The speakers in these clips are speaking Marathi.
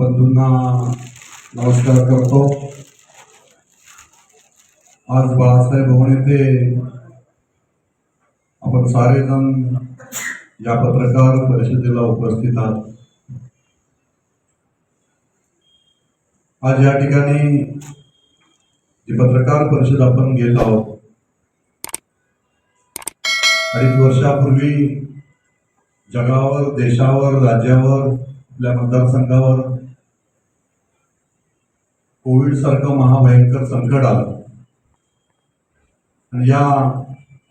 बंधूंना नमस्कार करतो. आज बाळासाहेब भवन येथे आपण सारेजण या पत्रकार परिषदेला उपस्थित आहात. आज या ठिकाणी जी पत्रकार परिषद आपण घेत आहोत अडीच वर्षापूर्वी जगावर देशावर राज्यावर आपल्या मतदारसंघावर कोविड सारखं महाभयंकर संकट आलं. आणि या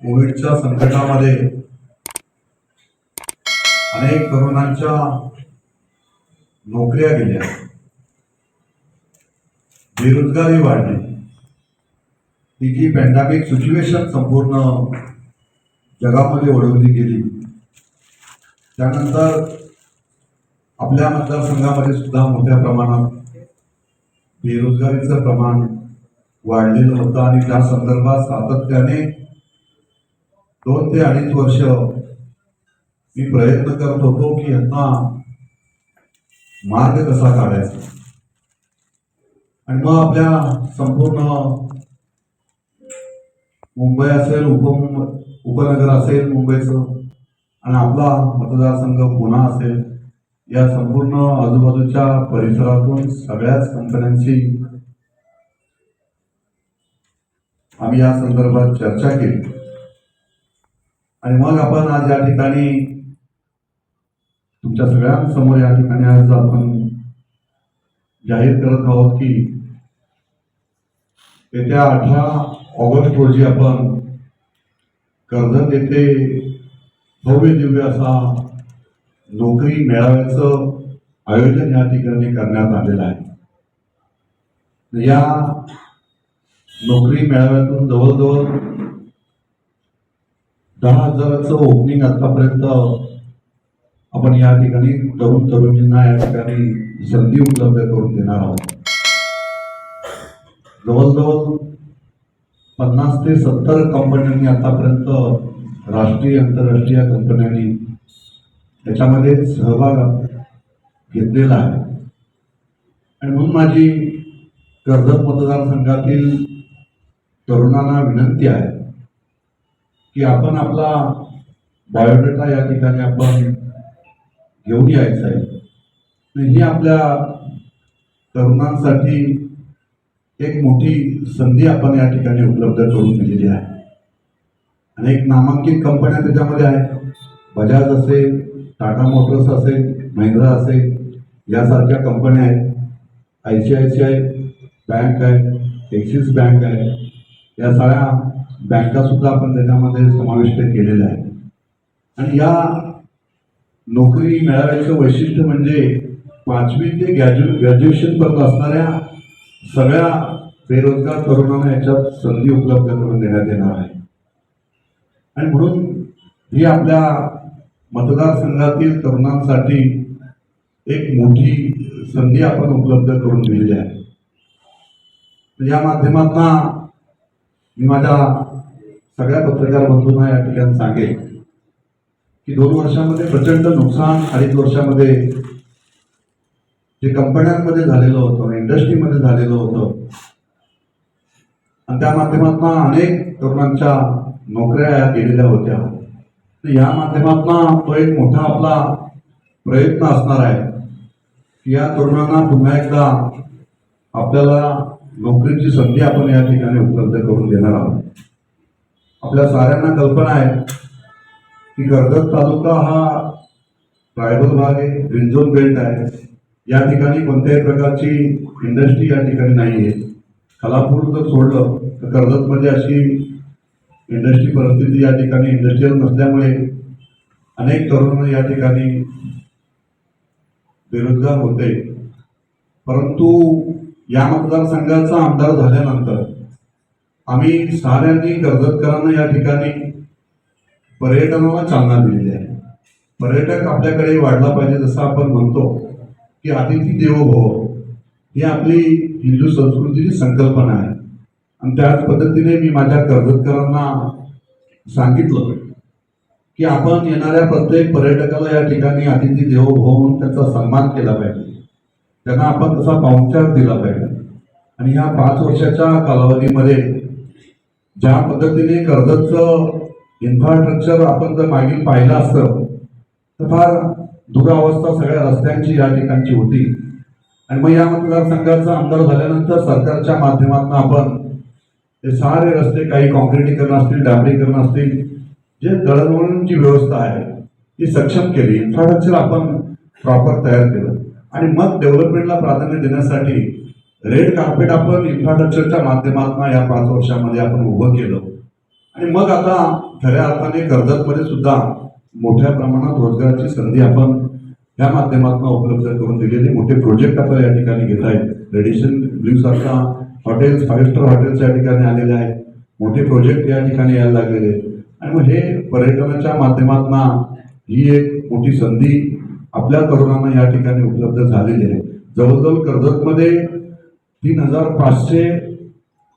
कोविडच्या संकटामध्ये अनेक तरुणांच्या नोकऱ्या गेल्या. बेरोजगारी वाढली. ही जी पॅन्डामिक सिच्युएशन संपूर्ण जगामध्ये ओढवली गेली त्यानंतर आपल्या मतदारसंघामध्ये सुद्धा मोठ्या प्रमाणात बेरोजगारीचं प्रमाण वाढलेलं होतं आणि त्या संदर्भात सातत्याने दोन ते अडीच वर्ष मी प्रयत्न करत होतो की यांना मार्ग कसा काढायचा. आणि मग आपल्या संपूर्ण मुंबई असेल उपम उपनगर असेल मुंबईचं आणि आपला मतदारसंघ पुणा असेल या संपूर्ण आजूबाजूच्या परिसरातून सगळ्याच कंपन्यांशी आम्ही या संदर्भात चर्चा केली. आणि मग आपण आज या ठिकाणी तुमच्या सगळ्यांसमोर या ठिकाणी आज आपण जाहीर करत आहोत की येत्या अठरा ऑगस्ट रोजी आपण कर्जत येथे भव्य दिव्य असा नोकरी मेळाव्याचं आयोजन या ठिकाणी करण्यात आलेलं आहे. या नोकरी मेळाव्यातून जवळजवळ दहा हजाराचं ओपनिंग आतापर्यंत आपण या ठिकाणी तरुण तरुणींना या ठिकाणी संधी उपलब्ध करून देणार आहोत. जवळजवळ पन्नास ते सत्तर कंपन्यांनी आतापर्यंत राष्ट्रीय आंतरराष्ट्रीय कंपन्यांनी त्याच्यामध्ये सहभाग घेतलेला आहे. आणि म्हणून माझी कर्जत मतदारसंघातील तरुणांना विनंती आहे की आपण आपला बायोडेटा या ठिकाणी आपण घेऊन यायचं आहे. ही आपल्या तरुणांसाठी एक मोठी संधी आपण या ठिकाणी उपलब्ध करून दिलेली आहे. अनेक नामांकित कंपन्या त्याच्यामध्ये आहेत. बजाज असेल टाटा मोटर्स असेल महिंद्रा असेल यासारख्या कंपन्या आहेत. I C I C I bank आहे एक्सिस बँक आहे. या सगळ्या बँकासुद्धा आपण त्याच्यामध्ये समाविष्ट केलेल्या आहेत. आणि या नोकरी मिळाव्याचं वैशिष्ट्य म्हणजे पाचवी ते ग्रॅज्यु ग्रॅज्युएशनपर्यंत असणाऱ्या सगळ्या बेरोजगार तरुणांना याच्यात संधी उपलब्ध करून देण्यात येणार आहे. आणि म्हणून ही आपल्या मतदारसंघातील तरुणांसाठी एक मोठी संधी आपण उपलब्ध करून दिलेली आहे. तर या माध्यमातून मी माझ्या सगळ्या पत्रकार बंधूंना या ठिकाणी सांगेन की दोन वर्षामध्ये प्रचंड नुकसान अडीच वर्षामध्ये जे कंपन्यांमध्ये झालेलं होतं इंडस्ट्रीमध्ये झालेलं होतं आणि त्या माध्यमातून अनेक तरुणांच्या नोकऱ्या गेलेल्या होत्या. या माध्यमातून तो एक मोठा आपला प्रयत्न असणार आहे की या तरुणांना पुन्हा एकदा आपल्याला नोकरीची संधी आपण या ठिकाणी उपलब्ध करून देणार आहोत. आपल्या साऱ्यांना कल्पना आहे की कर्जत तालुका हा ट्रायबल भाग आहे ग्रीन झोन बेल्ट आहे. या ठिकाणी कोणत्याही प्रकारची इंडस्ट्री या ठिकाणी नाही आहे खालापूर जर सोडलं तर कर्जतमध्ये म्हणजे अशी इंडस्ट्री परिस्थिती या ठिकाणी इंडस्ट्रीयल नसल्यामुळे अनेक तरुण या ठिकाणी बेरोजगार होते. परंतु या मतदारसंघाचा आमदार झाल्यानंतर आम्ही साऱ्यांनी कर्जतकरांना या ठिकाणी पर्यटनाला चालना दिलेली आहे. पर्यटक आपल्याकडे वाढला पाहिजे जसं आपण म्हणतो की अतिथी देवो भव ही आपली हिंदू संस्कृतीची संकल्पना आहे. आणि त्याच पद्धतीने मी माझ्या कर्जतकरांना सांगितलं की आपण येणाऱ्या प्रत्येक पर्यटकाला या ठिकाणी अतिथी देवो भव म्हणून त्याचा सन्मान केला पाहिजे. त्यांना आपण तसा पाहुणचार दिला पाहिजे. आणि ह्या पाच वर्षाच्या कालावधीमध्ये ज्या पद्धतीने कर्जतचं इन्फ्रास्ट्रक्चर आपण जर मागील पाहिलं असतं तर फार दुरावस्था सगळ्या रस्त्यांची या ठिकाणची होती. आणि मग या मतदारसंघाचा आमदार झाल्यानंतर सरकारच्या माध्यमातून आपण हे सारे रस्ते काही कॉन्क्रिटीकरण असतील डांबरीकरण असतील जे दळणवळणची व्यवस्था आहे ती सक्षम केली. इन्फ्रास्ट्रक्चर आपण प्रॉपर तयार केलं. आणि मग डेव्हलपमेंटला प्राधान्य देण्यासाठी रेड कार्पेट आपण इन्फ्रास्ट्रक्चरच्या माध्यमातून या पाच वर्षामध्ये आपण उभं केलं. आणि मग आता खऱ्या अर्थाने कर्जतमध्ये सुद्धा मोठ्या प्रमाणात रोजगाराची संधी आपण या माध्यमातून उपलब्ध करून दिलेले. मोठे प्रोजेक्ट आपण या ठिकाणी घेत आहेत रेडिशन ब्ल्यू सारखा हॉटेल्स फाईव्ह स्टार हॉटेल्स या ठिकाणी आलेले आहेत. मोठे प्रोजेक्ट या ठिकाणी यायला लागलेले आहेत. आणि मग हे पर्यटनाच्या माध्यमातून ही एक मोठी संधी आपल्या तरुणांना या ठिकाणी उपलब्ध झालेली आहे. जवळजवळ कर्जतमध्ये तीन हजार पाचशे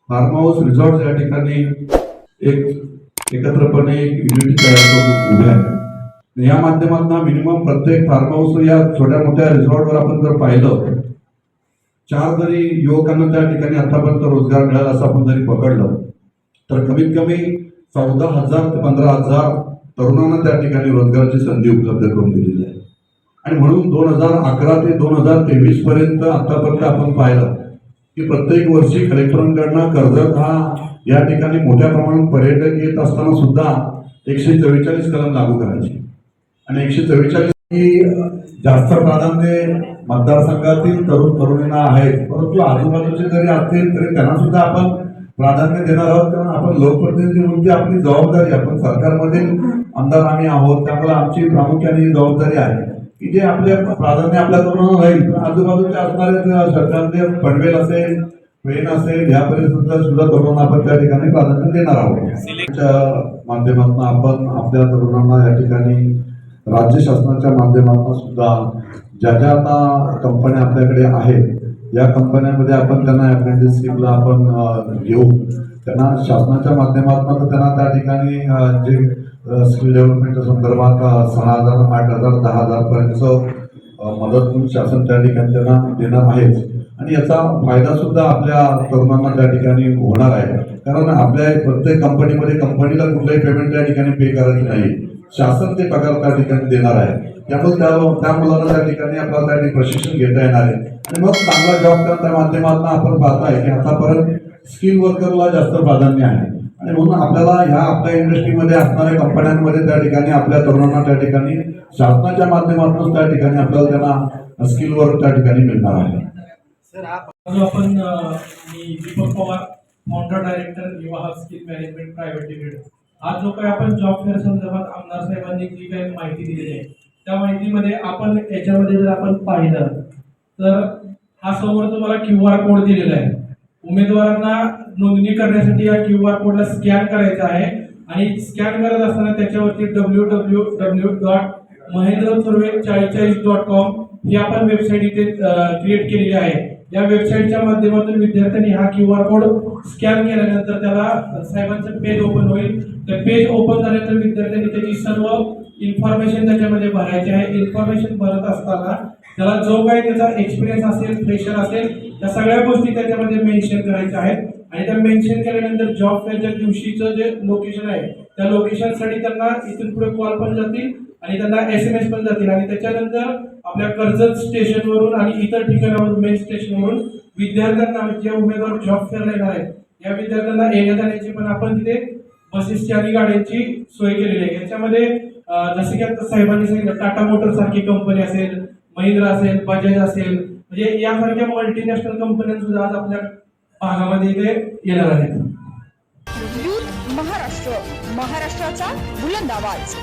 फार्म हाऊस रिसॉर्ट या ठिकाणी एक एकत्रपणे एक युनिटी तयार करून उभ्या आहे या माध्यमातून मिनिमम प्रत्येक फार्म हाऊस या छोट्या मोठ्या रिसॉर्टवर आपण जर पाहिलं चार जरी युवकांना त्या ठिकाणी आतापर्यंत रोजगार मिळाला असं आपण जरी पकडलं तर कमीत कमी चौदा हजार ते पंधरा हजार तरुणांना त्या ठिकाणी रोजगाराची संधी उपलब्ध करून दिलेली आहे. आणि म्हणून दोन हजार अकरा ते दोन हजार तेवीस पर्यंत आतापर्यंत आपण पाहिलं की प्रत्येक वर्षी कलेक्टरांकडनं कर्जत हा या ठिकाणी मोठ्या प्रमाणात पर्यटक येत असताना सुद्धा एकशे चव्वेचाळीस कलम लागू करायचे. आणि एकशे चव्वेचाळीस ही जास्त प्राधान्य मतदारसंघातील तरुण तरुणींना आहेत परंतु आजूबाजूचे जरी असतील तरी त्यांना सुद्धा आपण प्राधान्य देणार आहोत. कारण आपण लोकप्रतिनिधी म्हणजे आपली जबाबदारी आपण सरकारमधील आमदार आम्ही आहोत त्यामुळे आमची प्रामुख्याने ही जबाबदारी आहे. की जे आपले प्राधान्य आपल्या तरुणांना राहील पण आजूबाजूचे असणारे सरकारचे पनवेल असेल पेन असेल या परिसरातल्या सुद्धा तरुणांना आपण त्या ठिकाणी प्राधान्य देणार आहोत. माध्यमातून आपण आपल्या तरुणांना या ठिकाणी राज्य शासनाच्या माध्यमातून सुद्धा ज्या ज्या आता कंपन्या आपल्याकडे आहेत या कंपन्यांमध्ये आपण त्यांना अप्रेंटिसशिपला आपण घेऊ. त्यांना शासनाच्या माध्यमातून तर त्यांना त्या ठिकाणी जे स्किल डेव्हलपमेंटच्या संदर्भात सहा हजार आठ हजार दहा हजारपर्यंत मदत म्हणून शासन त्या ठिकाणी त्यांना देणार आहेच. आणि याचा फायदा सुद्धा आपल्या तरुणांना त्या ठिकाणी होणार आहे. कारण आपल्या प्रत्येक कंपनीमध्ये कंपनीला कुठलंही पेमेंट त्या ठिकाणी पे करायचं नाही. शासन ते पगार त्या ठिकाणी देणार आहे. त्यामुळे त्या त्या मुलांना त्या ठिकाणी आपल्याला त्या ठिकाणी प्रशिक्षण घेता येणार आहे. आणि मग चांगला जॉब त्या माध्यमातून आपण पाहताय की आतापर्यंत स्किल वर्करला जास्त प्राधान्य आहे. आणि म्हणून आपल्याला ह्या आपल्या इंडस्ट्रीमध्ये असणाऱ्या कंपन्यांमध्ये त्या ठिकाणी आपल्या तरुणांना त्या ठिकाणी शासनाच्या माध्यमातून त्या ठिकाणी आपल्याला त्यांना स्किल वर्क त्या ठिकाणी मिळणार आहे. सर आपण मी Deepak Pawar founder director Yuva skill management private limited आज जो काही आपण जॉब फेअर संदर्भात आमदार साहेबांनी जी काही माहिती दिलेली आहे त्या माहितीमध्ये आपण याच्यामध्ये जर आपण पाहिलं तर हा समोर तुम्हाला क्यू आर कोड दिलेला आहे. उमेदवारांना नोंदणी करण्यासाठी या क्यू आर कोडला स्कॅन करायचा आहे आणि स्कॅन करत असताना त्याच्यावरती W W W dot Mahendra चाळीस चाळीचाळीस डॉट कॉम ही आपण वेबसाईट इथे क्रिएट केलेली आहे. या वेबसाईटच्या माध्यमातून विद्यार्थ्यांनी हा क्यू आर कोड स्कॅन केल्यानंतर त्याला साहेबांचं पेज ओपन होईल. ते पेज ओपन झाल्यानंतर विद्यार्थ्यांनी त्याची सर्व इन्फॉर्मेशन त्याच्यामध्ये भरायची आहे. इन्फॉर्मेशन भरत असताना त्याला जो काही त्याचा एक्सपिरियन्स असेल प्रेशर असेल त्या सगळ्या गोष्टी त्याच्यामध्ये मेन्शन करायच्या आहेत. आणि त्या मेन्शन केल्यानंतर जॉब फेअरच्या दिवशीचं जे लोकेशन आहे त्या लोकेशनसाठी त्यांना इथून पुढे कॉल पण जातील. आणि त्यांना एस एम एस पण जातील. आणि त्याच्यानंतर आपल्या कर्जत स्टेशनवरून आणि इतर ठिकाणावरून मेन स्टेशनवरून विद्यार्थ्यांना म्हणजे ज्या उमेदवार जॉब फेअर येणार आहेत. या विद्यार्थ्यांना येण्या जाण्याची पण आपण तिथे बसेसची आणि गाड्यांची सोय केलेली आहे. याच्यामध्ये जसे जसं की आता साहेबांनी सांगितलं टाटा मोटर सारखी कंपनी असेल महिंद्रा असेल बजाज असेल म्हणजे यासारख्या मल्टीनॅशनल कंपन्या सुद्धा आज आपल्या भागामध्ये इथे येणार आहेत. महाराष्ट्र महाराष्ट्राचा बुलंद आवाज.